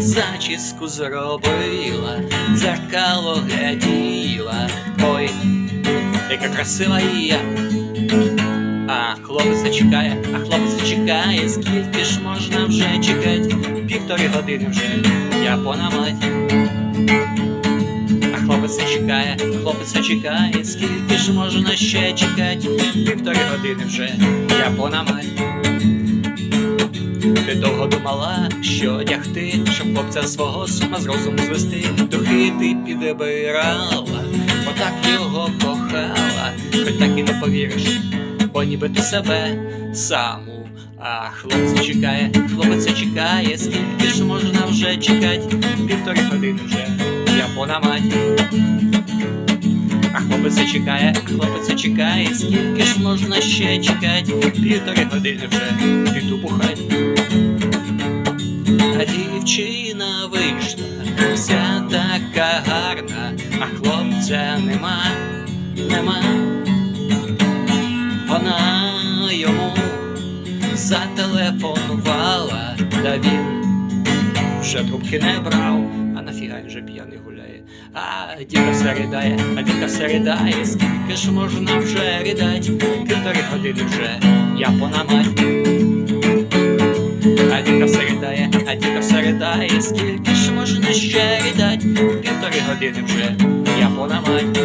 зачіску зробила, дзеркало гляділа. Ой, яка красива я. А хлопець чекає, а хлопець чекає, скільки ж можна вже чекати? Півтори години вже я понамать. А хлопець чекає, хлопець чекає, скільки ж можна ще чекати? Півтори години вже я понамать. Ти довго думала, що одягти, щоб хлопця свого сума з розуму звести, духи ти підбирала, отак його кохала, хоч так і не повіриш, бо ніби ти себе саму. А хлопець чекає, хлопець чекає, скільки ж можна вже чекати, півтори години вже я понамать. Хлопець чекає, хлопець чекає, скільки ж можна ще чекати, півтори години вже піду бухать. А дівчина вийшла, вся така гарна, а хлопця нема, нема. Вона йому зателефонувала, та він вже трубки не брав, а нафіга вже п'яний. А дівка все ридає, а дівка все ридає, скільки ж можна вже ридать, півтори години вже я понамать. А дівка все ридає, а дівка все ридає, скільки ж можна ще ридать, півтори години вже я понамать.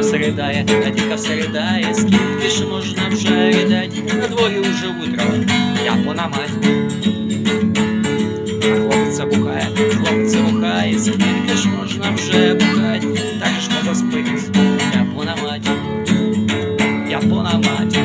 дика середає, а дика середає, скільки ж можна вже рідать, на двое уже утро, Я вона мать. А хлопця бухая, хлопця бухає, скільки ж можна вже бухать, так же не заспить, як Я мать, як вона.